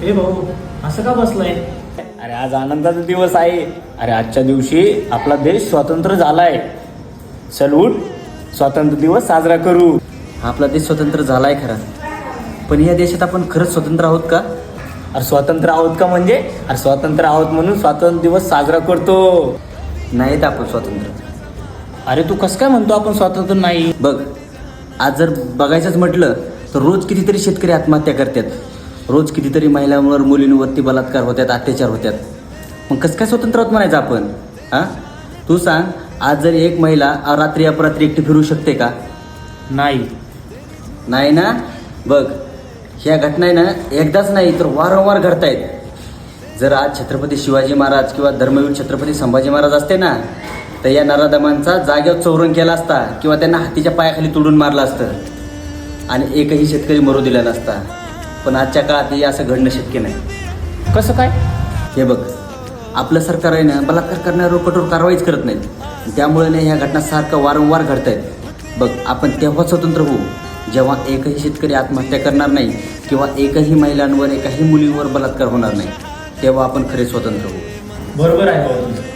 हे भाऊ असं का बसलाय? अरे आज आनंदाचा दिवस आहे. अरे आजच्या दिवशी आपला देश स्वतंत्र झालाय. चल उठ स्वातंत्र्य दिवस साजरा करू. आपला देश स्वतंत्र झालाय खरा. पण या देशात आपण खरंच स्वतंत्र आहोत का? अरे स्वतंत्र आहोत का म्हणजे? अरे स्वतंत्र आहोत म्हणून स्वातंत्र्य दिवस साजरा करतो. नाहीत आपण स्वतंत्र. अरे तू कसं काय म्हणतो आपण स्वातंत्र्य नाही? बघ आज जर बघायचंच म्हटलं तर रोज कितीतरी शेतकरी आत्महत्या करतात. रोज कितीतरी महिलांवर मुलींवरती बलात्कार होतात अत्याचार होतात. मग कसं काय स्वतंत्र आहोत म्हणायचं आपण? हां? तू सांग आज जर एक महिला रात्री अपरात्री एकटी फिरू शकते का? नाही. नाही ना? बघ ह्या घटना आहे ना एकदाच नाही तर वारंवार घडतायत. जर आज छत्रपती शिवाजी महाराज किंवा धर्मवीर छत्रपती संभाजी महाराज असते ना तर या नराधमांचा जागेवर चौरंग केला असता किंवा त्यांना हातीच्या पायाखाली तुडून मारलं असतं. आणि एकही शेतकरी मरू दिला नसता. पण आजच्या काळात हे असं घडणं शक्य नाही. कसं काय? हे बघ आपलं सरकार आहे ना बलात्कार करण्यावर कठोर कारवाईच करत नाहीत. त्यामुळे ना ह्या घटना सारखं वारंवार घडत आहेत बघ आपण तेव्हा स्वतंत्र होऊ. जेव्हा एकही शेतकरी आत्महत्या करणार नाही किंवा एकही महिलांवर एकाही मुलींवर बलात्कार होणार नाही तेव्हा आपण खरे स्वतंत्र होऊ. बरोबर आहे